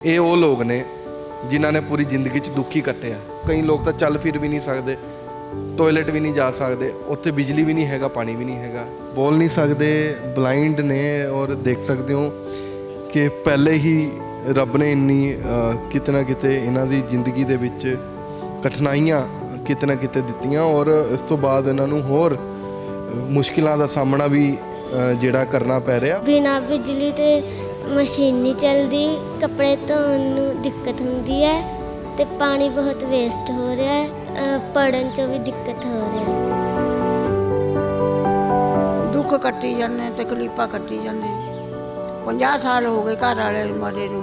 ਇਹ ਉਹ ਲੋਕ ਨੇ ਜਿਨ੍ਹਾਂ ਨੇ ਪੂਰੀ ਜ਼ਿੰਦਗੀ 'ਚ ਦੁੱਖੀ ਕੱਟਿਆ ਕਈ ਲੋਕ ਤਾਂ ਚੱਲ ਫਿਰ ਵੀ ਨਹੀਂ ਸਕਦੇ ਟਾਇਲਟ ਵੀ ਨਹੀਂ ਜਾ ਸਕਦੇ ਉੱਥੇ ਬਿਜਲੀ ਵੀ ਨਹੀਂ ਹੈਗਾ ਪਾਣੀ ਵੀ ਨਹੀਂ ਹੈਗਾ। ਬੋਲ ਨਹੀਂ ਸਕਦੇ ਬਲਾਈਂਡ ਨੇ ਔਰ ਦੇਖ ਸਕਦੇ ਹੋ ਕਿ ਪਹਿਲੇ ਹੀ ਰੱਬ ਨੇ ਇੰਨੀ ਅ, ਕਿਤੇ ਨਾ ਕਿਤੇ ਇਹਨਾਂ ਦੀ ਜ਼ਿੰਦਗੀ ਦੇ ਵਿੱਚ ਕਠਿਨਾਈਆਂ ਕਿਤੇ ਨਾ ਕਿਤੇ ਦਿੱਤੀਆਂ ਔਰ ਇਸ ਤੋਂ ਬਾਅਦ ਇਹਨਾਂ ਨੂੰ ਹੋਰ ਮੁਸ਼ਕਿਲਾਂ ਦਾ ਸਾਹਮਣਾ ਵੀ ਜਿਹੜਾ ਕਰਨਾ ਪੈ ਰਿਹਾ। ਬਿਨਾਂ ਬਿਜਲੀ ਤੇ ਮਸ਼ੀਨ ਨਹੀਂ ਚੱਲਦੀ ਕੱਪੜੇ ਧੋਣ ਨੂੰ ਦਿੱਕਤ ਹੁੰਦੀ ਹੈ ਤੇ ਪਾਣੀ ਬਹੁਤ ਵੇਸਟ ਹੋ ਰਿਹਾ ਹੈ ਪੜਨ ਚ ਵੀ ਦਿੱਕਤ ਹੋ ਰਹੀ ਹੈ। ਦੁੱਖ ਕੱਟੀ ਜਾਂਦੇ ਤਕਲੀਫਾਂ ਕੱਟੀ ਜਾਂਦੇ 50 ਸਾਲ ਹੋ ਗਏ ਘਰ ਵਾਲੇ ਮਰੇ ਨੂੰ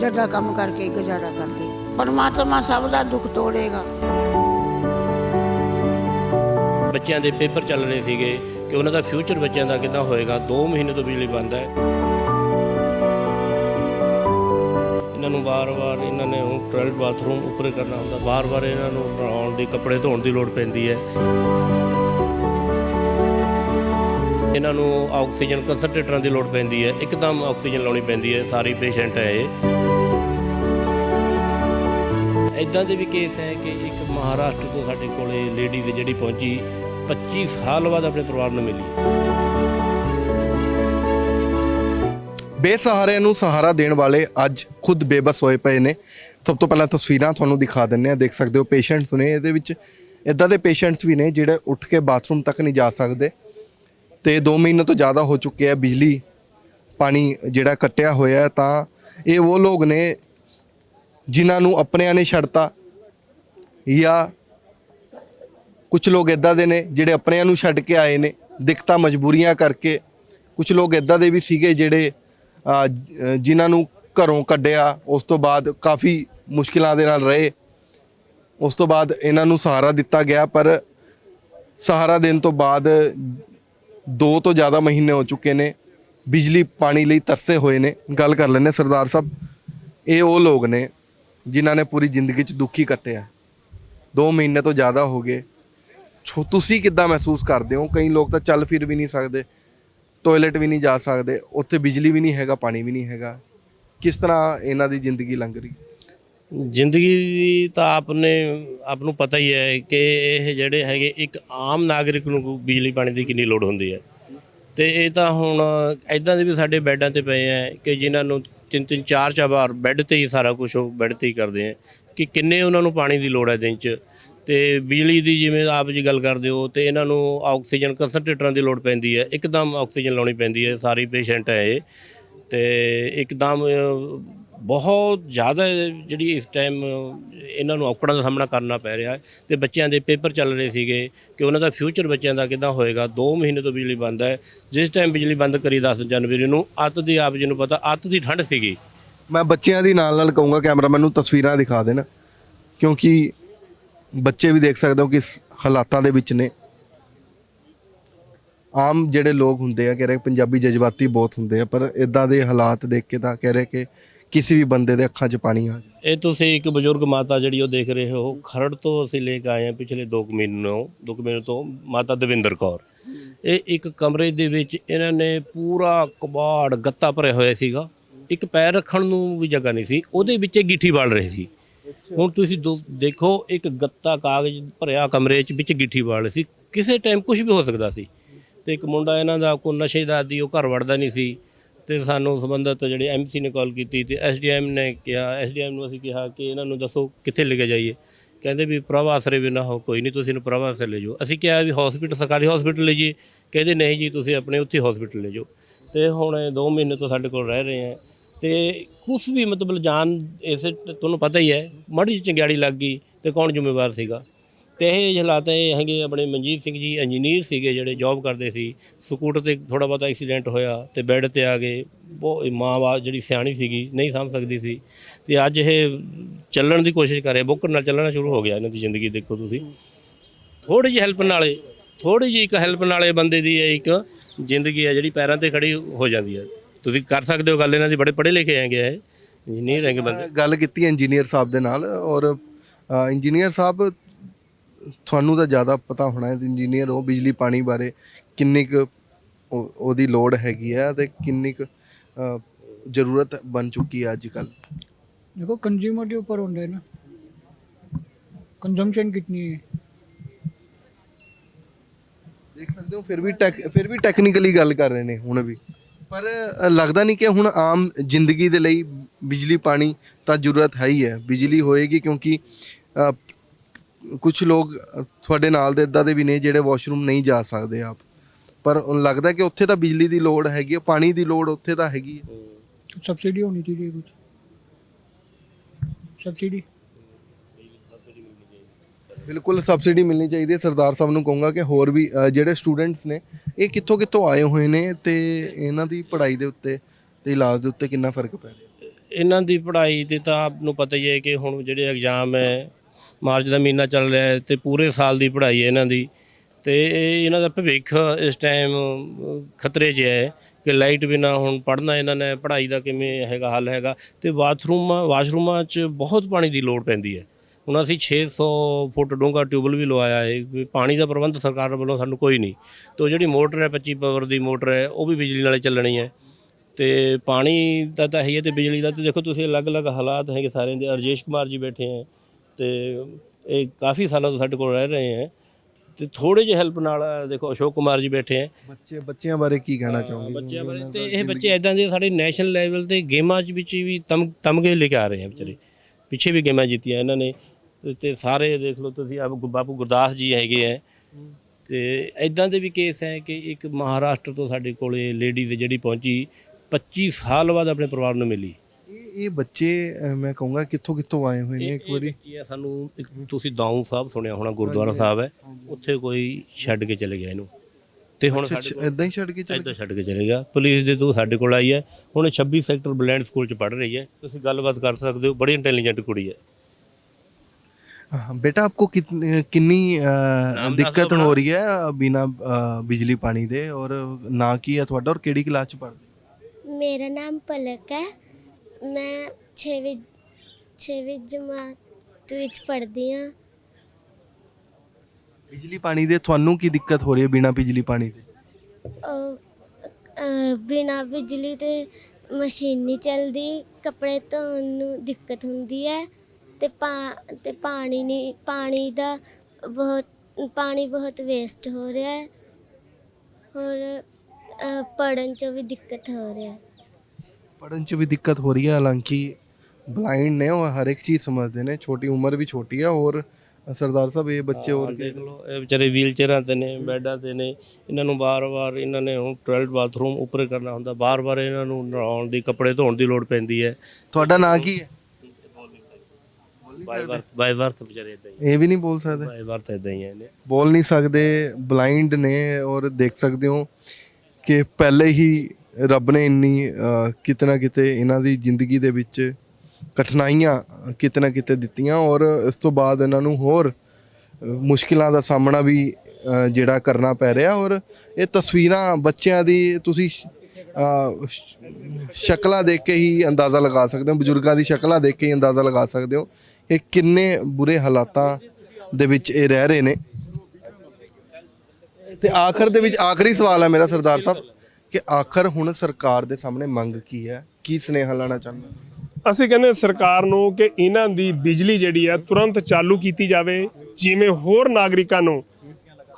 ਜਦਾ ਕੰਮ ਕਰਕੇ ਗੁਜ਼ਾਰਾ ਕਰਦੇ। ਪਰਮਾਤਮਾ ਸਭ ਦਾ ਦੁੱਖ ਤੋੜੇਗਾ। ਬੱਚਿਆਂ ਦੇ ਪੇਪਰ ਚੱਲ ਰਹੇ ਸੀਗੇ ਕਿ ਉਹਨਾਂ ਦਾ ਫਿਊਚਰ ਬੱਚਿਆਂ ਦਾ ਕਿੱਦਾਂ ਹੋਏਗਾ? 2 ਮਹੀਨੇ ਤੋਂ ਬਿਜਲੀ ਬੰਦ ਹੈ। ਇਹਨਾਂ ਨੂੰ ਵਾਰ-ਵਾਰ ਇਹਨਾਂ ਨੇ ਹੁਣ ਟਾਇਲਟ ਬਾਥਰੂਮ ਉੱਪਰ ਕਰਨਾ ਹੁੰਦਾ। ਵਾਰ-ਵਾਰ ਇਹਨਾਂ ਨੂੰ ਨਹਾਉਣ ਦੀ, ਕੱਪੜੇ ਧੋਣ ਦੀ ਲੋੜ ਪੈਂਦੀ ਹੈ। ਇਹਨਾਂ ਨੂੰ ਆਕਸੀਜਨ ਕੰਸਨਟ੍ਰੇਟਰਾਂ ਦੀ ਲੋੜ ਪੈਂਦੀ ਹੈ। ਇੱਕਦਮ ਆਕਸੀਜਨ ਲਾਉਣੀ ਪੈਂਦੀ ਹੈ। ਸਾਰੇ ਪੇਸ਼ੈਂਟ ਹੈ ਇਹ। ਇਦਾਂ ਦੇ ਵੀ ਕੇਸ ਹੈ ਕਿ ਇੱਕ ਮਹਾਰਾਸ਼ਟਰ ਤੋਂ ਸਾਡੇ ਕੋਲੇ ਲੇਡੀ ਜਿਹੜੀ ਪਹੁੰਚੀ 25 ਸਾਲ ਬਾਅਦ ਆਪਣੇ ਪਰਿਵਾਰ ਨੂੰ ਮਿਲੀ। ਬੇਸਹਾਰਿਆਂ ਨੂੰ ਸਹਾਰਾ ਦੇਣ ਵਾਲੇ ਅੱਜ ਖੁਦ ਬੇਬਸ ਹੋਏ ਪਏ ਨੇ। ਸਭ ਤੋਂ ਪਹਿਲਾਂ ਤਸਵੀਰਾਂ ਤੁਹਾਨੂੰ ਦਿਖਾ ਦਿੰਨੇ ਆ ਦੇਖ ਸਕਦੇ ਹੋ ਪੇਸ਼ੈਂਟਸ ਨੇ। ਇਹਦੇ ਵਿੱਚ ਇਦਾਂ ਦੇ ਪੇਸ਼ੈਂਟਸ ਵੀ ਨੇ ਜਿਹੜੇ ਉੱਠ ਕੇ ਬਾਥਰੂਮ ਤੱਕ ਨਹੀਂ ਜਾ ਸਕਦੇ। ਤੇ 2 ਮਹੀਨੇ ਤੋਂ ਜ਼ਿਆਦਾ ਹੋ ਚੁੱਕੇ ਆ ਬਿਜਲੀ, ਪਾਣੀ ਜਿਹੜਾ ਕੱਟਿਆ ਹੋਇਆ ਤਾਂ ਇਹ ਉਹ ਲੋਕ ਨੇ ਜਿਨ੍ਹਾਂ ਨੂੰ ਆਪਣਿਆਂ ਨੇ ਛੱਡਤਾ ਜਾਂ ਕੁਝ ਲੋਕ ਇਦਾਂ ਦੇ ਨੇ ਜਿਹੜੇ ਆਪਣਿਆਂ ਨੂੰ ਛੱਡ ਕੇ ਆਏ ਨੇ। ਦਿੱਕਤਾਂ ਮਜਬੂਰੀਆਂ ਕਰਕੇ ਕੁਝ ਲੋਕ ਇਦਾਂ ਦੇ ਵੀ ਸੀਗੇ ਜਿਹੜੇ ਜਿਨ੍ਹਾਂ ਨੂੰ ਘਰੋਂ ਕੱਢਿਆ, ਉਸ ਤੋਂ ਬਾਅਦ ਕਾਫੀ ਮੁਸ਼ਕਿਲਾਂ ਦੇ ਨਾਲ ਰਹੇ। ਉਸ ਤੋਂ ਬਾਅਦ ਇਹਨਾਂ ਨੂੰ ਸਹਾਰਾ ਦਿੱਤਾ ਗਿਆ, ਪਰ ਸਹਾਰਾ ਦੇਣ ਤੋਂ ਬਾਅਦ ਦੋ ਤੋਂ ਜ਼ਿਆਦਾ ਮਹੀਨੇ ਹੋ ਚੁੱਕੇ ਨੇ। ਬਿਜਲੀ, ਪਾਣੀ ਲਈ ਤਰਸੇ ਹੋਏ ਨੇ। ਗੱਲ ਕਰ ਲੈਂਦੇ ਸਰਦਾਰ ਸਾਹਿਬ, ਇਹ ਉਹ ਲੋਕ ਨੇ ਜਿਨ੍ਹਾਂ ਨੇ ਪੂਰੀ ਜ਼ਿੰਦਗੀ 'ਚ ਦੁੱਖੀ ਕੱਟਿਆ। 2 ਮਹੀਨੇ ਤੋਂ ਜ਼ਿਆਦਾ ਹੋ ਗਏ। ਤੁਸੀਂ ਕਿੱਦਾਂ ਮਹਿਸੂਸ ਕਰਦੇ ਹੋ? ਕਈ ਲੋਕ ਤਾਂ ਚੱਲ ਫਿਰ ਵੀ ਨਹੀਂ ਸਕਦੇ। ਟਾਇਲਟ ਵੀ ਨਹੀਂ ਜਾ ਸਕਦੇ, ਉੱਥੇ ਬਿਜਲੀ ਵੀ ਨਹੀਂ ਹੈਗਾ, ਪਾਣੀ ਵੀ ਨਹੀਂ ਹੈਗਾ। ਕਿਸ ਤਰ੍ਹਾਂ ਇਹਨਾਂ ਦੀ ਜ਼ਿੰਦਗੀ ਲੰਘ ਰਹੀ? ਜ਼ਿੰਦਗੀ ਦੀ ਤਾਂ ਆਪਨੇ, ਆਪ ਨੂੰ ਪਤਾ ਹੀ ਹੈ ਕਿ ਇਹ ਜਿਹੜੇ ਹੈਗੇ, ਇੱਕ ਆਮ ਨਾਗਰਿਕ ਨੂੰ ਬਿਜਲੀ ਪਾਣੀ ਦੀ ਕਿੰਨੀ ਲੋੜ ਹੁੰਦੀ ਹੈ। ਤੇ ਇਹ ਤਾਂ ਹੁਣ ਐਦਾਂ ਦੇ ਵੀ ਸਾਡੇ ਬੈੱਡਾਂ ਤੇ ਪਏ ਆ ਕਿ ਜਿਨ੍ਹਾਂ ਨੂੰ ਤਿੰਨ ਤਿੰਨ, ਚਾਰ ਚਾਰ ਵਾਰ ਬੈੱਡ ਤੇ ਹੀ ਸਾਰਾ ਕੁਝ ਉਹ ਬੈੱਡ ਤੇ ਹੀ ਕਰਦੇ ਆ ਕਿ ਕਿੰਨੇ ਉਹਨਾਂ ਨੂੰ ਪਾਣੀ ਦੀ ਲੋੜ ਹੈ ਦਿਨ 'ਚ। ਤੇ ਬਿਜਲੀ ਦੀ ਜਿਵੇਂ ਆਪ ਜੀ ਗੱਲ ਕਰਦੇ ਹੋ ਤੇ ਇਹਨਾਂ ਨੂੰ ਆਕਸੀਜਨ ਕੰਸਨਟ੍ਰੇਟਰਾਂ ਦੀ ਲੋੜ ਪੈਂਦੀ ਹੈ, ਇੱਕਦਮ ਆਕਸੀਜਨ ਲਾਉਣੀ ਪੈਂਦੀ ਹੈ, ਸਾਰੇ ਪੇਸ਼ੈਂਟ ਹੈ ਇਹ। ਤੇ ਇੱਕਦਮ ਬਹੁਤ ਜ਼ਿਆਦਾ ਜਿਹੜੀ ਇਸ ਟਾਈਮ ਇਹਨਾਂ ਨੂੰ ਔਕੜਾਂ ਦਾ ਸਾਹਮਣਾ ਕਰਨਾ ਪੈ ਰਿਹਾ ਹੈ ਤੇ ਬੱਚਿਆਂ ਦੇ ਪੇਪਰ ਚੱਲ ਰਹੇ ਸੀਗੇ ਕਿ ਉਹਨਾਂ ਦਾ ਫਿਊਚਰ ਬੱਚਿਆਂ ਦਾ ਕਿੱਦਾਂ ਹੋਏਗਾ। 2 ਮਹੀਨੇ ਤੋਂ ਬਿਜਲੀ ਬੰਦ ਹੈ। ਜਿਸ ਟਾਈਮ ਬਿਜਲੀ ਬੰਦ ਕਰੀ 10 ਜਨਵਰੀ ਨੂੰ, ਅੱਤ ਦੀ ਆਪ ਜੀ ਨੂੰ ਪਤਾ, ਅੱਤ ਦੀ ਠੰਡ ਸੀਗੀ। ਮੈਂ ਬੱਚਿਆਂ ਦੀ ਨਾਲ ਨਾਲ ਕਹੂੰਗਾ ਕੈਮਰਾਮੈਨ ਨੂੰ ਤਸਵੀਰਾਂ ਦਿਖਾ ਦੇਣ, ਕਿਉਂਕਿ ਬੱਚੇ ਵੀ ਦੇਖ ਸਕਦੇ ਹੋ ਕਿਸ ਹਾਲਾਤਾਂ ਦੇ ਵਿੱਚ ਨੇ। ਆਮ ਜਿਹੜੇ ਲੋਕ ਹੁੰਦੇ ਆ, ਕਹਿ ਰਹੇ ਪੰਜਾਬੀ ਜਜ਼ਬਾਤੀ ਬਹੁਤ ਹੁੰਦੇ ਆ, ਪਰ ਇਦਾਂ ਦੇ ਹਾਲਾਤ ਦੇਖ ਕੇ ਤਾਂ ਕਹਿ ਰਹੇ ਕਿ ਕਿਸੇ ਵੀ ਬੰਦੇ ਦੇ ਅੱਖਾਂ 'ਚ ਪਾਣੀ ਆ ਜਾਏ। ਇਹ ਤੁਸੀਂ ਇੱਕ ਬਜ਼ੁਰਗ ਮਾਤਾ ਜਿਹੜੀ ਉਹ ਦੇਖ ਰਹੇ ਹੋ, ਖਰੜ ਤੋਂ ਅਸੀਂ ਲੈ ਕੇ ਆਏ ਹਾਂ ਪਿਛਲੇ 2 ਮਹੀਨੇ ਤੋਂ 2 ਮਹੀਨੇ ਤੋਂ ਮਾਤਾ ਦਵਿੰਦਰ ਕੌਰ। ਇਹ ਇੱਕ ਕਮਰੇ ਦੇ ਵਿੱਚ ਇਹਨਾਂ ਨੇ ਪੂਰਾ ਕਬਾੜ, ਗੱਤਾ ਭਰਿਆ ਹੋਇਆ ਸੀਗਾ। ਇੱਕ ਪੈਰ ਰੱਖਣ ਨੂੰ ਵੀ ਜਗ੍ਹਾ ਨਹੀਂ ਸੀ, ਉਹਦੇ ਵਿੱਚ ਇਹ ਗਿੱਠੀ ਬਾਲ ਰਹੇ ਸੀ। ਹੁਣ ਤੁਸੀਂ ਦੋ- ਦੇਖੋ, ਇੱਕ ਗੱਤਾ ਕਾਗਜ਼ ਭਰਿਆ ਕਮਰੇ 'ਚ ਵਿੱਚ ਗਿੱਠੀ ਬਾਲ ਸੀ। ਕਿਸੇ ਟਾਈਮ ਕੁਝ ਵੀ ਹੋ ਸਕਦਾ ਸੀ। ਤੇ ਇੱਕ ਮੁੰਡਾ ਇਹਨਾਂ ਦਾ ਕੋਈ ਨਸ਼ੇ ਦਾ ਦੀ ਉਹ ਘਰ ਵੜਦਾ ਨਹੀਂ ਸੀ। ਤੇ ਸਾਨੂੰ ਸੰਬੰਧਤ ਜਿਹੜੇ ਐਮਸੀ ਨੇ ਕਾਲ ਕੀਤੀ ਤੇ ਐਸਡੀਐਮ ਨੇ ਕਿਹਾ ਐਸਡੀਐਮ ਨੂੰ ਅਸੀਂ ਕਿਹਾ ਕਿ ਇਹਨਾਂ ਨੂੰ ਦੱਸੋ ਕਿੱਥੇ ਲੈ ਕੇ ਜਾਈਏ। ਕਹਿੰਦੇ ਵੀ ਪ੍ਰਭਾ ਆਸਰੇ ਵੀ ਨਾ ਹੋ ਕੋਈ ਨਹੀਂ, ਤੁਸੀਂ ਇਹਨੂੰ ਪ੍ਰਭਾ ਆਸਰੇ ਲੈ ਜਾਓ। ਅਸੀਂ ਕਿਹਾ ਵੀ ਹਸਪੀਟਲ ਸਰਕਾਰੀ ਹਸਪੀਟਲ ਲੈ ਜੀ ਕਹਿੰਦੇ, ਨਹੀਂ ਜੀ, ਤੁਸੀਂ ਆਪਣੇ ਉੱਥੇ ਹਸਪੀਟਲ ਲੈ ਜਾਓ। ਤੇ ਹੁਣ 2 ਮਹੀਨੇ ਤੋਂ ਸਾਡੇ ਕੋਲ ਰਹਿ ਰਹੇ ਆ। ਤੇ ਕੁਛ ਵੀ ਮਤਲਬ ਜਾਨ ਇਸੇ ਤੁਹਾਨੂੰ ਪਤਾ ਹੀ ਹੈ, ਮਾੜੀ ਜਿਹੀ ਚੰਗਿਆੜੀ ਲੱਗ ਗਈ ਤੇ ਕੌਣ ਜ਼ਿੰਮੇਵਾਰ ਸੀਗਾ? ਤੇ ਇਹ ਹਾਲਾਤ ਇਹ ਹੈਗੇ ਆਪਣੇ ਮਨਜੀਤ ਸਿੰਘ ਜੀ ਇੰਜੀਨੀਅਰ ਸੀਗੇ ਜਿਹੜੇ ਜੌਬ ਕਰਦੇ ਸੀ, ਸਕੂਟਰ ਤੇ ਥੋੜਾ ਬਹੁਤਾ ਐਕਸੀਡੈਂਟ ਹੋਇਆ ਤੇ ਬੈੱਡ ਤੇ ਆ ਗਏ ਉਹ ਮਾਂ ਬਾਪ ਜਿਹੜੀ ਸਿਆਣੀ ਸੀਗੀ, ਨਹੀਂ ਸਮਝ ਸਕਦੀ ਸੀ। ਤੇ ਅੱਜ ਇਹ ਚੱਲਣ ਦੀ ਕੋਸ਼ਿਸ਼ ਕਰ ਰਹੇ ਬੁੱਕ ਨਾਲ ਚੱਲਣਾ ਸ਼ੁਰੂ ਹੋ ਗਿਆ ਇਹਨਾਂ ਦੀ ਜ਼ਿੰਦਗੀ, ਦੇਖੋ ਤੁਸੀਂ। ਥੋੜੀ ਜਿਹੀ ਹੈਲਪ ਨਾਲੇ ਥੋੜੀ ਜਿਹੀ ਇੱਕ ਹੈਲਪ ਨਾਲੇ ਬੰਦੇ ਦੀ ਇਹ ਇੱਕ ਜ਼ਿੰਦਗੀ ਹੈ ਜਿਹੜੀ ਪੈਰਾਂ ਤੇ ਖੜੀ ਹੋ ਜਾਂਦੀ ਹੈ। ਤੁਸੀਂ ਕਰ ਸਕਦੇ ਹੋ ਗੱਲ ਇਹਨਾਂ ਦੀ ਬੜੇ ਪੜ੍ਹੇ ਲਿਖੇ ਹੈਗੇ ਆ ਇੰਜੀਨੀਅਰ ਹੈਗੇ ਬੰਦੇ। ਗੱਲ ਕੀਤੀ ਇੰਜੀਨੀਅਰ ਸਾਹਿਬ ਦੇ ਨਾਲ ਔਰ ਇੰਜੀਨੀਅਰ ਸਾਹਿਬ ਤੁਹਾਨੂੰ ਤਾਂ ਜ਼ਿਆਦਾ ਪਤਾ ਹੋਣਾ ਹੈ ਇੰਜੀਨੀਅਰ ਉਹ ਬਿਜਲੀ ਪਾਣੀ ਬਾਰੇ ਕਿੰਨੀ ਕੁ ਉਹਦੀ ਲੋੜ ਹੈਗੀ ਆ ਤੇ ਕਿੰਨੀ ਕੁ ਜ਼ਰੂਰਤ ਬਣ ਚੁੱਕੀ ਹੈ ਅੱਜ ਕੱਲ ਦੇਖੋ ਕੰਜ਼ਿਊਮਰ ਦੇ ਉੱਪਰ ਹੁੰਦਾ ਹੈ ਨਾ। ਕੰਜ਼ੰਪਸ਼ਨ ਕਿੰਨੀ ਹੈ। ਦੇਖ ਸਕਦੇ ਹੋ ਫਿਰ ਵੀ ਫਿਰ ਵੀ ਟੈਕਨੀਕਲੀ ਗੱਲ ਕਰ ਰਹੇ ਨੇ ਹੁਣ ਵੀ। ਪਰ ਲੱਗਦਾ ਨਹੀਂ ਕਿ ਹੁਣ ਆਮ ਜ਼ਿੰਦਗੀ ਦੇ ਲਈ ਬਿਜਲੀ ਪਾਣੀ ਤਾਂ ਜ਼ਰੂਰਤ ਹੈ ਹੀ ਹੈ। ਬਿਜਲੀ ਹੋਏਗੀ ਕਿਉਂਕਿ ਕੁਝ ਲੋਕ ਤੁਹਾਡੇ ਨਾਲ ਦੇ ਇਦਾਂ ਦੇ ਵੀ ਨੇ ਜਿਹੜੇ ਵਾਸ਼ਰੂਮ ਨਹੀਂ ਜਾ ਸਕਦੇ ਆਪ। ਪਰ ਉਹਨੂੰ ਲੱਗਦਾ ਕਿ ਉੱਥੇ ਤਾਂ ਬਿਜਲੀ ਦੀ ਲੋੜ ਹੈਗੀ ਹੈ ਪਾਣੀ ਦੀ ਲੋੜ ਉੱਥੇ ਤਾਂ ਹੈਗੀ ਹੈ ਸਬਸਿਡੀ ਹੋਣੀ ਚਾਹੀਦੀ ਕੁਝ ਸਬਸਿਡੀ? ਬਿਲਕੁਲ ਸਬਸਿਡੀ ਮਿਲਣੀ ਚਾਹੀਦੀ ਹੈ। ਸਰਦਾਰ ਸਾਹਿਬ ਨੂੰ ਕਹੂੰਗਾ ਕਿ ਹੋਰ ਵੀ ਅ, ਜਿਹੜੇ ਸਟੂਡੈਂਟਸ ਨੇ ਇਹ ਕਿੱਥੋਂ ਕਿੱਥੋਂ ਆਏ ਹੋਏ ਨੇ ਤੇ ਇਹਨਾਂ ਦੀ ਪੜ੍ਹਾਈ ਦੇ ਉੱਤੇ ਤੇ ਇਲਾਜ ਦੇ ਉੱਤੇ ਕਿੰਨਾ ਫ਼ਰਕ ਪੈ ਰਿਹਾ? ਇਹਨਾਂ ਦੀ ਪੜ੍ਹਾਈ ਤੇ ਤਾਂ ਆਪ ਨੂੰ ਪਤਾ ਹੀ ਹੈ ਕਿ ਹੁਣ ਜਿਹੜੇ ਐਗਜ਼ਾਮ ਹੈ ਮਾਰਚ ਦਾ ਮਹੀਨਾ ਚੱਲ ਰਿਹਾ ਹੈ ਤੇ ਪੂਰੇ ਸਾਲ ਦੀ ਪੜ੍ਹਾਈ ਹੈ ਇਹਨਾਂ ਦੀ। ਤੇ ਇਹ- ਇਹਨਾਂ ਦਾ ਭਵਿੱਖ ਇਸ ਟਾਈਮ ਖਤਰੇ 'ਚ ਹੈ ਕਿ ਲਾਈਟ ਬਿਨਾ ਹੁਣ ਪੜ੍ਹਨਾ ਇਹਨਾਂ ਨੇ ਪੜ੍ਹਾਈ ਦਾ ਕਿਵੇਂ ਹੈਗਾ ਹੱਲ ਹੈਗਾ। ਤੇ ਬਾਥਰੂਮ ਵਾਸ਼ਰੂਮਾਂ 'ਚ ਬਹੁਤ ਪਾਣੀ ਦੀ ਲੋੜ ਪੈਂਦੀ ਹੈ। ਹੁਣ ਅਸੀਂ 600 ਫੁੱਟ ਡੂੰਘਾ ਟਿਊਬਲ ਵੀ ਲਵਾਇਆ ਹੈ। ਵੀ ਪਾਣੀ ਦਾ ਪ੍ਰਬੰਧ ਸਰਕਾਰ ਵੱਲੋਂ ਸਾਨੂੰ ਕੋਈ ਨਹੀਂ। ਤੇ ਉਹ ਜਿਹੜੀ ਮੋਟਰ ਹੈ 25 ਪਾਵਰ ਦੀ ਮੋਟਰ ਹੈ ਉਹ ਵੀ ਬਿਜਲੀ ਨਾਲ ਚੱਲਣੀ ਹੈ। ਤੇ ਪਾਣੀ ਦਾ ਤਾਂ ਹੈ ਤੇ ਬਿਜਲੀ ਦਾ ਤੇ ਦੇਖੋ ਤੁਸੀਂ ਅਲੱਗ-ਅਲੱਗ ਹਾਲਾਤ ਹੈਗੇ ਸਾਰਿਆਂ ਦੇ। ਅਰਜੇਸ਼ ਕੁਮਾਰ ਜੀ ਬੈਠੇ ਹੈ ਤੇ ਇਹ ਕਾਫੀ ਸਾਲਾਂ ਤੋਂ ਸਾਡੇ ਕੋਲ ਰਹਿ ਰਹੇ ਹੈ। ਤੇ ਥੋੜੇ ਜਿਹੇ ਹੈਲਪ ਨਾਲ ਦੇਖੋ ਅਸ਼ੋਕ ਕੁਮਾਰ ਜੀ ਬੈਠੇ ਹੈ। ਬੱਚੇ ਬੱਚਿਆਂ ਬਾਰੇ ਕੀ ਕਹਿਣਾ ਚਾਹੋਗੇ? ਬੱਚਿਆਂ ਬਾਰੇ ਤੇ ਇਹ ਬੱਚੇ ਐਦਾਂ ਦੇ ਸਾਡੇ ਨੈਸ਼ਨਲ ਲੈਵਲ ਤੇ ਗੇਮਾਂ 'ਚ ਵਿੱਚ ਵੀ ਤਮ ਤਮਗੇ ਲੈ ਕੇ ਆ ਰਹੇ ਹੈ ਵਿਚਾਰੇ। ਪਿੱਛੇ ਵੀ ਗੇਮਾਂ ਜਿੱਤੀਆਂ ਇਹਨਾਂ ਨੇ। ਤੇ- ਤੇ ਸਾਰੇ ਦੇਖ ਲਓ ਤੁਸੀਂ ਆਪ ਬਾਪੂ ਗੁਰਦਾਸ ਜੀ ਹੈਗੇ ਹੈ ਤੇ ਐਦਾਂ ਦੇ ਵੀ ਕੇਸ ਹੈ ਕਿ ਇੱਕ ਮਹਾਰਾਸ਼ਟਰ ਤੋਂ ਸਾਡੇ ਕੋਲੇ ਲੇਡੀ ਜਿਹੜੀ ਪਹੁੰਚੀ 25 ਸਾਲ ਬਾਅਦ ਆਪਣੇ ਪਰਿਵਾਰ ਨੂੰ ਮਿਲੀ। ਇਹ ਇਹ ਬੱਚੇ ਮੈਂ ਕਹੂੰਗਾ ਕਿੱਥੋਂ ਕਿੱਥੋਂ ਆਏ ਹੋਏ ਨੇ ਇੱਕ ਵਾਰੀ? ਬੱਚੀ ਹੈ ਸਾਨੂੰ ਇੱਕ ਤੁਸੀਂ ਦਾਊ ਸਾਹਿਬ ਸੁਣਿਆ ਹੋਣਾ ਗੁਰਦੁਆਰਾ ਸਾਹਿਬ ਹੈ ਉੱਥੇ ਕੋਈ ਛੱਡ ਕੇ ਚਲੇ ਗਿਆ ਇਹਨੂੰ। ਤੇ ਹੁਣ ਸਾਡੇ ਕੋਲ ਇਦਾਂ ਹੀ ਛੱਡ ਕੇ ਚਲੇ ਇੱਦਾਂ ਛੱਡ ਕੇ ਚਲੇ ਗਿਆ। ਪੁਲਿਸ ਦੇ ਤੋਂ ਸਾਡੇ ਕੋਲ ਆਈ ਹੈ ਹੁਣ 26 ਸੈਕਟਰ ਬਲੈਂਡ ਸਕੂਲ ਚ ਪੜ੍ਹ ਰਹੀ ਹੈ ਤੁਸੀਂ ਗੱਲਬਾਤ ਕਰ ਸਕਦੇ ਹੋ ਬੜੀ ਇੰਟੈਲੀਜੈਂਟ ਕੁੜੀ ਹੈ ਬੇਟਾ ਆਪਕੋ ਕਿੰਨੀ ਦਿੱਕਤ ਹੋ ਰਹੀ ਹੈ ਬਿਨਾ ਬਿਜਲੀ ਪਾਣੀ ਦੇ ਔਰ ਨਾਂ ਕੀ ਹੈ ਤੁਹਾਡਾ ਔਰ ਕਿਹੜੀ ਕਲਾਸ ਚ ਪੜ੍ਹਦੇ ਮੇਰਾ ਨਾਮ ਪਲਕ ਹੈ ਮੈਂ 6ਵੀਂ 6ਵੀਂ ਜਮਾਤ ਵਿੱਚ ਪੜ੍ਹਦੀ ਹਾਂ ਬਿਜਲੀ ਪਾਣੀ ਦੇ ਤੁਹਾਨੂੰ ਕੀ ਦਿੱਕਤ ਹੋ ਰਹੀ ਹੈ ਬਿਨਾ ਬਿਜਲੀ ਪਾਣੀ ਦੇ ਬਿਨਾ ਬਿਜਲੀ ਤੇ ਮਸ਼ੀਨ ਨਹੀਂ ਚੱਲਦੀ ਕੱਪੜੇ ਧੋਣ ਨੂੰ ਦਿੱਕਤ ਹੁੰਦੀ ਹੈ ਤੇ ਪਾ ਤੇ ਪਾਣੀ ਨਹੀਂ ਪਾਣੀ ਦਾ ਬਹੁਤ ਪਾਣੀ ਬਹੁਤ ਵੇਸਟ ਹੋ ਰਿਹਾ ਹੈ। ਔਰ ਅਹ, ਪੜ੍ਹਨ 'ਚ ਵੀ ਦਿੱਕਤ ਹੋ ਰਿਹਾ ਹੈ। ਪੜਨ ਚ ਵੀ ਦਿੱਕਤ ਹੋ ਰਹੀ ਹੈ ਹਾਲਾਂਕਿ ਬਲਾਈਂਡ ਨੇ ਉਹ ਹਰ ਇੱਕ ਚੀਜ਼ ਸਮਝਦੇ ਨੇ। ਛੋਟੀ ਉਮਰ ਵੀ ਛੋਟੀ ਹੈ ਔਰ ਸਰਦਾਰ ਸਾਹਿਬ ਇਹ ਬੱਚੇ ਹੋਰ ਦੇਖ ਲਓ ਇਹ ਵਿਚਾਰੇ ਵੀਲ ਚੇਅਰਾਂ ਤੇ ਨੇ ਬੈੱਡਾਂ ਤੇ ਨੇ। ਇਹਨਾਂ ਨੂੰ ਬਾਰ-ਬਾਰ ਇਹਨਾਂ ਨੇ ਹੁਣ ਟਾਇਲਟ ਬਾਥਰੂਮ ਉੱਪਰ ਕਰਨਾ ਹੁੰਦਾ। ਬਾਰ-ਬਾਰ ਇਹਨਾਂ ਨੂੰ ਨਹਾਉਣ ਦੀ ਕੱਪੜੇ ਧੋਣ ਦੀ ਲੋੜ ਪੈਂਦੀ ਹੈ। ਤੁਹਾਡਾ ਨਾਂ ਕੀ ਹੈ? ਬਾਈ ਵਾਰ ਬਾਈ ਵਾਰ ਤਾਂ ਵਿਚਾਰੇ ਇਦਾਂ ਹੀ ਇਹ ਵੀ ਨਹੀਂ ਬੋਲ ਸਕਦੇ। ਬਾਈ ਵਾਰ ਤਾਂ ਇਦਾਂ ਹੀ ਹੈ ਬੋਲ ਨਹੀਂ ਸਕਦੇ ਬਲਾਈਂਡ ਨੇ ਔਰ ਦੇਖ ਸਕਦੇ ਹੋ ਕਿ ਪਹਿਲੇ ਹੀ ਰੱਬ ਨੇ ਇੰਨੀ ਅਹ, ਕਿਤੇ ਇਹਨਾਂ ਦੀ ਜ਼ਿੰਦਗੀ ਦੇ ਵਿੱਚ ਕਠਿਨਾਈਆਂ ਕਿਤੇ ਨਾ ਕਿਤੇ ਦਿੱਤੀਆਂ ਔਰ ਇਸ ਤੋਂ ਬਾਅਦ ਇਹਨਾਂ ਨੂੰ ਹੋਰ ਮੁਸ਼ਕਿਲਾਂ ਦਾ ਸਾਹਮਣਾ ਵੀ ਜਿਹੜਾ ਕਰਨਾ ਪੈ ਰਿਹਾ ਔਰ ਇਹ ਤਸਵੀਰਾਂ ਬੱਚਿਆਂ ਦੀ ਤੁਸੀਂ ਸ਼ਕਲਾਂ ਦੇਖ ਕੇ ਹੀ ਅੰਦਾਜ਼ਾ ਲਗਾ ਸਕਦੇ ਹੋ ਬਜ਼ੁਰਗਾਂ ਦੀ ਸ਼ਕਲਾਂ ਦੇਖ ਕੇ ਹੀ ਅੰਦਾਜ਼ਾ ਲਗਾ ਸਕਦੇ ਹੋ ਇਹ ਕਿੰਨੇ ਬੁਰੇ ਹਾਲਾਤਾਂ ਦੇ ਵਿੱਚ ਇਹ ਰਹਿ ਰਹੇ ਨੇ? ਤੇ ਆਖਰ ਦੇ ਵਿੱਚ ਆਖਰੀ ਸਵਾਲ ਹੈ ਮੇਰਾ ਸਰਦਾਰ ਸਾਹਿਬ, ਕਿ ਆਖਰ ਹੁਣ ਸਰਕਾਰ ਦੇ ਸਾਹਮਣੇ ਮੰਗ ਕੀ ਹੈ? ਕੀ ਸੁਨੇਹਾ ਲਾਣਾ ਚਾਹੁੰਦੇ ਅਸੀਂ ਕਹਿੰਦੇ ਸਰਕਾਰ ਨੂੰ ਕਿ ਇਹਨਾਂ ਦੀ ਬਿਜਲੀ ਜਿਹੜੀ ਹੈ ਤੁਰੰਤ ਚਾਲੂ ਕੀਤੀ ਜਾਵੇ, ਜਿਵੇਂ ਹੋਰ ਨਾਗਰਿਕਾਂ ਨੂੰ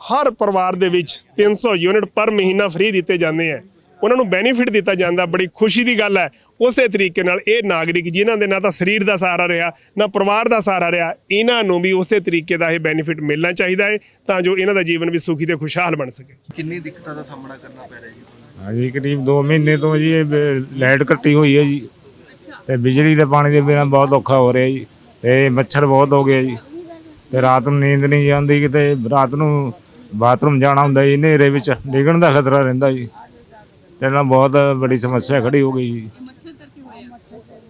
ਹਰ ਪਰਿਵਾਰ ਦੇ ਵਿੱਚ 300 ਯੂਨਿਟ ਪਰ ਮਹੀਨਾ ਫ੍ਰੀ ਦਿੱਤੇ ਜਾਂਦੇ ਆ ਉਹਨਾਂ ਨੂੰ ਬੈਨੀਫਿਟ ਦਿੱਤਾ ਜਾਂਦਾ ਬੜੀ ਖੁਸ਼ੀ ਦੀ ਗੱਲ ਹੈ। ਉਸੇ ਤਰੀਕੇ ਨਾਲ ਇਹ ਨਾਗਰਿਕ ਜਿਨ੍ਹਾਂ ਦੇ ਨਾ ਤਾਂ ਸਰੀਰ ਦਾ ਸਹਾਰਾ ਰਿਹਾ ਨਾ ਪਰਿਵਾਰ ਦਾ ਸਹਾਰਾ ਰਿਹਾ ਇਹਨਾਂ ਨੂੰ ਵੀ ਉਸੇ ਤਰੀਕੇ ਦਾ ਇਹ ਬੈਨੀਫਿਟ ਮਿਲਣਾ ਚਾਹੀਦਾ ਹੈ ਤਾਂ ਜੋ ਇਹਨਾਂ ਦਾ ਜੀਵਨ ਵੀ ਸੁਖੀ ਤੇ ਖੁਸ਼ਹਾਲ ਬਣ ਸਕੇ। ਕਿੰਨੀ ਦਿੱਕਤਾਂ ਦਾ ਸਾਹਮਣਾ ਕਰਨਾ ਪੈ ਰਿਹਾ ਜੀ ਹਾਂਜੀ ਕਰੀਬ 2 ਮਹੀਨੇ ਤੋਂ ਜੀ ਇਹ ਲਾਈਟ ਕੱਟੀ ਹੋਈ ਹੈ ਜੀ। ਤੇ ਬਿਜਲੀ ਤੇ ਪਾਣੀ ਦੇ ਬਿਨਾਂ ਬਹੁਤ ਔਖਾ ਹੋ ਰਿਹਾ ਜੀ। ਤੇ ਮੱਛਰ ਬਹੁਤ ਹੋ ਗਿਆ ਜੀ। ਤੇ ਰਾਤ ਨੂੰ ਨੀਂਦ ਨਹੀਂ ਜਾਂਦੀ ਕਿਤੇ ਰਾਤ ਨੂੰ ਬਾਥਰੂਮ ਜਾਣਾ ਹੁੰਦਾ ਜੀ ਹਨੇਰੇ ਵਿੱਚ ਡਿੱਗਣ ਦਾ ਖਤਰਾ ਰਹਿੰਦਾ ਜੀ। ਤੇ ਨਾਲ ਬਹੁਤ ਬੜੀ ਸਮੱਸਿਆ ਖੜੀ ਹੋ ਗਈ ਜੀ।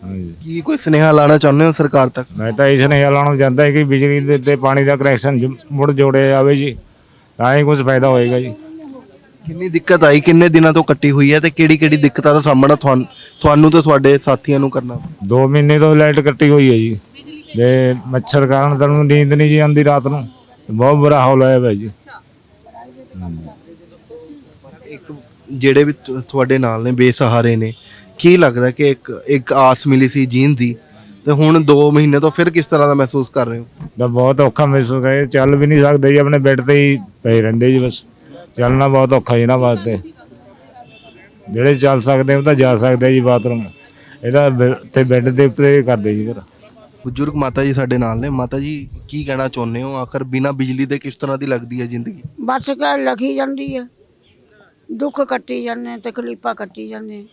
ਹਾਂਜੀ ਕੀ ਕੋਈ ਸੁਨੇਹਾ ਲਾਣਾ ਚਾਹੁੰਦੇ ਹੋ ਸਰਕਾਰ ਤੱਕ? ਮੈਂ ਤਾਂ ਇਸ ਨੇ ਐਲਾਨ ਜਾਂਦਾ ਹੈ ਕਿ ਬਿਜਲੀ ਦੇ ਤੇ ਪਾਣੀ ਦਾ ਕਨੈਕਸ਼ਨ ਮੁੜ ਜੋੜਿਆ ਜਾਵੇ ਜੀ। ਤਾਂ ਹੀ ਕੁਝ ਫਾਇਦਾ ਹੋਏਗਾ ਜੀ। ਕਿੰਨੀ ਦਿੱਕਤ ਆਈ ਕਿੰਨੇ ਦਿਨਾਂ ਤੋਂ ਕੱਟੀ ਹੋਈ ਹੈ ਤੇ ਕਿਹੜੀ ਕਿਹੜੀ ਦਿੱਕਤਾਂ ਦਾ ਸਾਹਮਣਾ ਤੁਹਾਨੂੰ ਤੁਹਾਨੂੰ ਤੇ ਤੁਹਾਡੇ ਸਾਥੀਆਂ ਨੂੰ ਕਰਨਾ ਦੋ ਮਹੀਨੇ ਤੋਂ ਲਾਈਟ ਕੱਟੀ ਹੋਈ ਹੈ ਜੀ। ਤੇ ਮੱਛਰ ਕਾਰਨ ਤੁਹਾਨੂੰ ਨੀਂਦ ਨਹੀਂ ਜੀ ਆਉਂਦੀ ਰਾਤ ਨੂੰ। ਬਹੁਤ ਬੁਰਾ ਹਾਲ ਹੋਇਆ ਪਿਆ ਜੀ। ਇੱਕ ਜਿਹੜੇ ਵੀ ਤੁ- ਤੁਹਾਡੇ ਨਾਲ ਨੇ ਬੇਸਹਾਰੇ ਨੇ ਕੀ ਲੱਗਦਾ ਕਿ ਇੱਕ ਇੱਕ ਆਸ ਮਿਲੀ ਸੀ ਜੀਣ ਦੀ? ਤੇ ਹੁਣ 2 ਮਹੀਨੇ ਤੋਂ ਫਿਰ ਕਿਸ ਤਰ੍ਹਾਂ ਦਾ ਮਹਿਸੂਸ ਕਰ ਰਹੇ ਹੋ? ਤਾਂ ਬਹੁਤ ਔਖਾ ਮਹਿਸੂਸ ਹੈ ਚੱਲ ਵੀ ਨਹੀਂ ਸਕਦੇ ਜੀ ਆਪਣੇ ਬੈੱਡ ਤੇ ਹੀ ਪਏ ਰਹਿੰਦੇ ਜੀ ਬਸ। ਚੱਲਣਾ ਬਹੁਤ ਔਖਾ ਜੀ ਇਹਨਾਂ ਵਾਸਤੇ। ਜਿਹੜੇ ਚੱਲ ਸਕਦੇ ਉਹ ਤਾਂ ਜਾ ਸਕਦੇ ਜੀ ਬਾਥਰੂਮ। ਇਹਦਾ ਬੈ- ਤੇ ਬੈੱਡ ਦੇ ਉੱਤੇ ਕਰਦੇ ਜੀ ਫਿਰ। ਬਜ਼ੁਰਗ ਮਾਤਾ ਜੀ ਸਾਡੇ ਨਾਲ ਨੇ। ਮਾਤਾ ਜੀ ਕੀ ਕਹਿਣਾ ਚਾਹੁੰਦੇ ਹੋ? ਆਖਰ ਬਿਨਾ ਬਿਜਲੀ ਦੇ ਕਿਸ ਤਰ੍ਹਾਂ ਦੀ ਲੱਗਦੀ ਹੈ ਜ਼ਿੰਦਗੀ? ਬਸ ਕੇ ਲਖੀ ਜਾਂਦੀ ਹੈ। ਦੁੱਖ ਕੱਟੀ ਜਾਂਦੇ ਤਕਲੀਫਾਂ ਕੱਟੀ ਜਾਂਦੇ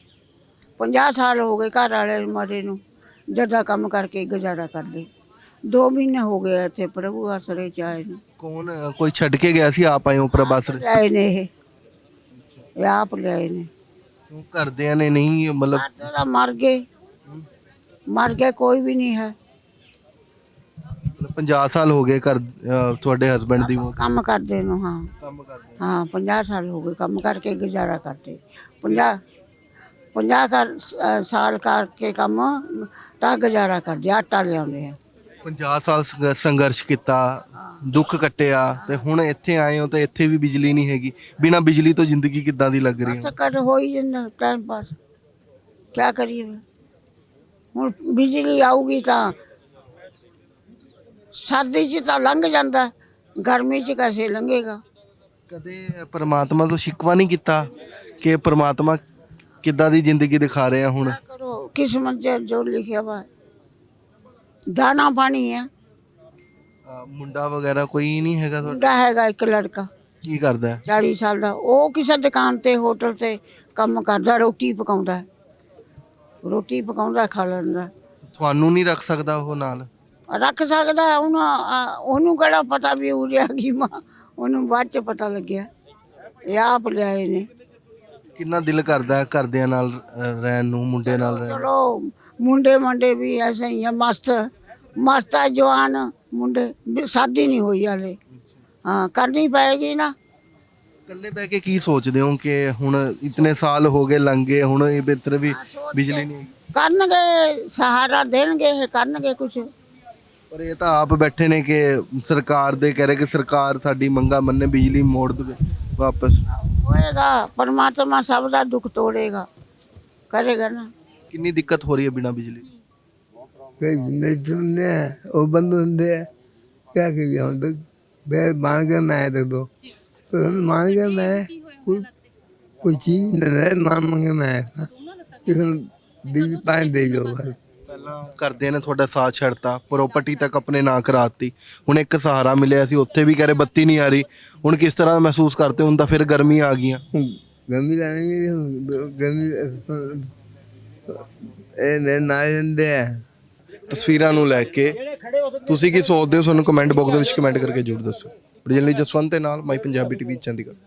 50 ਸਾਲ ਹੋ ਗਏ ਘਰ ਵਾਲੇ ਮਰੇ ਨੂੰ ਜਦਾ ਕੰਮ ਕਰਕੇ ਗੁਜ਼ਾਰਾ ਕਰਦੇ। 2 ਮਹੀਨੇ ਹੋ ਗਏ ਇੱਥੇ ਪ੍ਰਭੂ ਆਸਰੇ ਚ ਆਏ ਨੇ। ਕੌਣ ਕੋਈ ਛੱਡ ਕੇ ਗਿਆ ਸੀ ਆਪ ਆਏ ਹੋ ਪ੍ਰਭਾਸ ਲਿਆਏ ਨੇ ਇਹ। ਇਹ ਆਪ ਲਿਆਏ ਨੇ। ਘਰਦਿਆਂ ਨੇ ਨਹੀਂ ਮਤਲਬ ਮਰ ਗਏ। ਮਰ ਗਏ ਕੋਈ ਵੀ ਨਹੀਂ ਹੈ। 50 ਸਾਲ ਹੋ ਗਏ ਘਰ ਤੁਹਾਡੇ ਹਸਬੰਡ ਦੀ ਮੌਤ। ਕੰਮ ਕਰਦੇ ਨੂੰ ਹਾਂ। ਕੰਮ ਕਰਦੇ ਹਾਂ 50 ਸਾਲ ਹੋ ਗਏ ਕੰਮ ਕਰਕੇ ਗੁਜ਼ਾਰਾ ਕਰਦੇ। 50 50 ਕਰ ਅ, ਸਾਲ ਕਰਕੇ ਕੰਮ ਤਾਂ ਗੁਜ਼ਾਰਾ ਕਰਦੇ ਆਟਾ ਲਿਆਉਂਦੇ ਆ। 50 ਸਾਲ ਸੰਘ- ਸੰਘਰਸ਼ ਕੀਤਾ ਦੁੱਖ ਕੱਟਿਆ ਤੇ ਹੁਣ ਇੱਥੇ ਆਏ ਹੋ ਤੇ ਇੱਥੇ ਵੀ ਬਿਜਲੀ ਨਹੀਂ ਹੈਗੀ। ਬਿਨਾ ਬਿਜਲੀ ਤੋਂ ਜ਼ਿੰਦਗੀ ਕਿੱਦਾਂ ਦੀ ਲੱਗ ਰਹੀ ਹੈ? ਚੱਕਰ ਹੋ ਹੀ ਜਾਂਦਾ ਟਾਈਮ ਪਾਸ ਕੀ ਕਰੀਏ? ਹੁਣ ਬਿਜਲੀ ਆਊਗੀ ਤਾਂ ਸਰਦੀ 'ਚ ਤਾਂ ਲੰਘ ਜਾਂਦਾ ਗਰਮੀ 'ਚ कैसे ਲੰਘੇਗਾ? ਕਦੇ ਪਰਮਾਤਮਾ ਤੋਂ ਸ਼ਿਕਵਾ ਨਹੀਂ ਕੀਤਾ ਕਿ ਪਰਮਾਤਮਾ ਕਿੱਦਾਂ ਦੀ ਜ਼ਿੰਦਗੀ ਦਿਖਾ ਰਹੇ ਹੁਣ? ਕਰੋ ਕਿਸਮਤ 'ਚ ਜੋ ਲਿਖਿਆ ਵਾ ਦਾਣਾ ਪਾਣੀ ਹੈ ਅ, ਮੁੰਡਾ ਵਗੈਰਾ ਕੋਈ ਨਹੀਂ ਹੈਗਾ ਤੁਹਾਡਾ? ਮੁੰਡਾ ਹੈਗਾ ਇੱਕ ਲੜਕਾ। ਕੀ ਕਰਦਾ? ਹੈ 40 ਸਾਲ ਦਾ। ਉਹ ਕਿਸੇ ਦੁਕਾਨ ਤੇ ਹੋਟਲ ਤੇ ਕੰਮ ਕਰਦਾ ਰੋਟੀ ਪਕਾਉਂਦਾ। ਰੋਟੀ ਪਕਾਉਂਦਾ ਖਾ ਲੈਂਦਾ। ਤੁਹਾਨੂੰ ਨਹੀਂ ਰੱਖ ਸਕਦਾ ਉਹ ਨਾਲ? ਰੱਖ ਸਕਦਾ ਹੈ, ਉਹਨੂੰ ਉਹਨੂੰ ਕਿਹੜਾ ਪਤਾ ਵੀ ਉਰੇ ਆ ਗਈ ਮਾਂ? ਉਹਨੂੰ ਬਾਅਦ ਚ ਪਤਾ ਲੱਗਿਆ। ਇਹ ਆਪ ਲਿਆਏ ਨੇ। ਕਿੰਨਾ ਦਿਲ ਕਰਦਾ ਹੈ ਘਰਦਿਆਂ ਨਾਲ ਰਹਿਣ ਨੂੰ ਮੁੰਡੇ ਨਾਲ ਰਹਿਣ ਨੂੰ? ਚਲੋ ਮੁੰਡੇ ਮੰਡੇ ਵੀ ਐਸੇ ਹੀ ਆ ਮਸਤ ਮਸਤ ਆ ਜਵਾਨ ਮੁੰਡੇ। ਵੀ ਸ਼ਾਦੀ ਨਹੀਂ ਹੋਈ ਹਾਲੇ। ਹਾਂ ਕਰਨੀ ਪਏਗੀ ਨਾ। ਇਕੱਲੇ ਬਹਿ ਕੇ ਕੀ ਸੋਚਦੇ ਹੋ ਕਿ ਹੁਣ ਇਤਨੇ ਸਾਲ ਹੋ ਗਏ ਲੰਘੇ ਹੁਣ ਇਹ ਬਿਹਤਰ ਵੀ ਬਿਜਲੀ ਨਹੀਂ ਕਰਨਗੇ ਸਹਾਰਾ ਦੇਣਗੇ ਇਹ ਕਰਨਗੇ ਕੁਝ ਪਰ ਇਹ ਤਾਂ ਆਪ ਬੈਠੇ ਨੇ ਕਿ ਸਰਕਾਰ ਦੇ ਕਹਿ ਰਹੇ ਕਿ ਸਰਕਾਰ ਸਾਡੀ ਮੰਗਾ ਮੰਨੇ ਬਿਜਲੀ ਮੋੜ ਦੇਵੇ ਵਾਪਸ। ਹੋਏਗਾ ਪਰਮਾਤਮਾ ਸਭ ਦਾ ਦੁੱਖ ਤੋੜੇਗਾ। ਕਰੇਗਾ ਨਾ। ਕਿੰਨੀ ਦਿੱਕਤ ਹੋ ਰਹੀ ਹੈ ਬਿਨਾ ਬਿਜਲੀ? ਕਈ ਜਿੰਦੇ ਚੁੰਨੇ ਉਹ ਬੰਦ ਹੁੰਦੇ ਆ। ਕਿਆ ਕਰੀਏ ਹੁਣ ਤੱਕ ਬੇ ਮਾਨ ਕੇ ਮੈਂ ਦੇ ਦੋ। ਪਰ ਮਾਨ ਕੇ ਮੈਂ ਕੋਈ ਕੋਈ ਚੀਜ਼ ਨਹੀਂ ਮਾਨ ਮੰਗੇ ਮੈਂ ਕਿ ਹੁਣ ਬੀਜ ਪਾਣ ਦੇ ਜੋ ਬਸ। ਪਹਿਲਾਂ ਘਰਦਿਆਂ ਨੇ ਤੁਹਾਡਾ ਸਾਥ ਛੱਡਤਾ ਪ੍ਰਾਪਰਟੀ ਤੱਕ ਆਪਣੇ ਨਾਂ ਕਰਾਤੀ। ਹੁਣ ਇੱਕ ਸਹਾਰਾ ਮਿਲਿਆ ਸੀ ਉੱਥੇ ਵੀ ਕਹ ਰਹੇ ਬੱਤੀ ਨਹੀਂ ਆ ਰਹੀ। ਹੁਣ ਕਿਸ ਤਰ੍ਹਾਂ ਮਹਿਸੂਸ ਕਰਦੇ? ਹੁਣ ਤਾਂ ਫਿਰ ਗਰਮੀ ਆ ਗਈਆਂ। ਗਮੀ ਲੈਣੀ ਗਮੀ ਇਹ ਨੇ ਨਾ ਜਾਂਦੇ ਆ। ਤਸਵੀਰਾਂ ਨੂੰ ਲੈ ਕੇ ਤੁਸੀਂ ਕੀ ਸੋਚਦੇ ਹੋ? ਸਾਨੂੰ ਕਮੈਂਟ ਬਾਕਸ ਦੇ ਵਿੱਚ ਕਮੈਂਟ ਕਰਕੇ ਜ਼ਰੂਰ ਦੱਸੋ। ਬ੍ਰਿਜਨਲੀ ਜਸਵੰਤ ਦੇ ਨਾਲ ਮਾਈ ਪੰਜਾਬੀ ਟੀਵੀ ਚੰਡੀਗੜ੍ਹ।